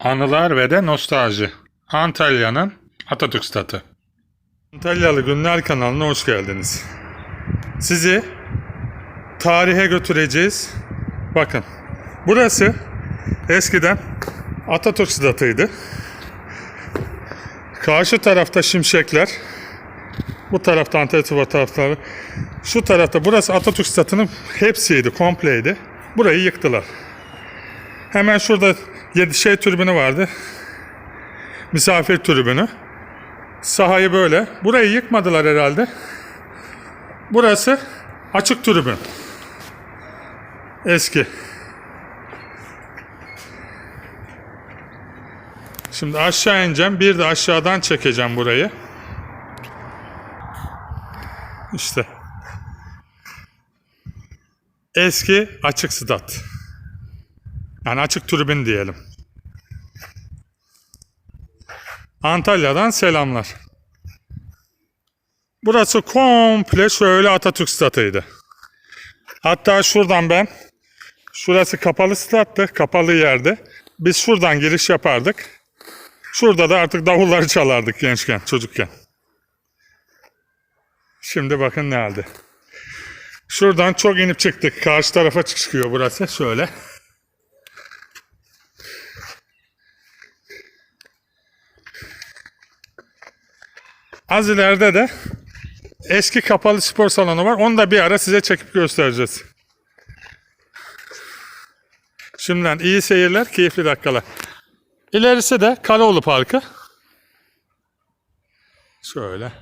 Anılar ve de nostalji. Antalya'nın Atatürk Statı. Antalyalı Günler kanalına hoş geldiniz. Sizi tarihe götüreceğiz. Bakın. Burası eskiden Atatürk Statı'ydı. Karşı tarafta şimşekler. Bu tarafta Antalya tarafları. Şu tarafta burası Atatürk Statı'nın hepsiydi, kompleydi. Burayı yıktılar. Hemen şurada yedi şey tribünü vardı. Misafir tribünü. Sahayı böyle. Burayı yıkmadılar herhalde. Burası açık tribün. Eski. Şimdi aşağı ineceğim. Bir de aşağıdan çekeceğim burayı. İşte. Eski açık stat. Yani açık tribün diyelim. Antalya'dan selamlar. Burası komple şöyle Atatürk statıydı. Hatta şuradan ben, şurası kapalı stattı, kapalı yerde. Biz şuradan giriş yapardık. Şurada da artık davulları çalardık gençken, çocukken. Şimdi bakın ne halde. Şuradan çok inip çıktık. Karşı tarafa çıkıyor burası. Şöyle. Az ileride de eski kapalı spor salonu var. Onu da bir ara size çekip göstereceğiz. Şimdiden iyi seyirler, keyifli dakikalar. İlerisi de Kaleoğlu Parkı. Şöyle.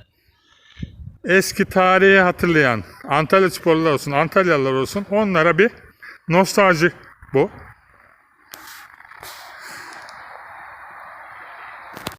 Eski tarihi hatırlayan Antalya sporlular olsun, Antalyalılar olsun onlara bir nostalji bu.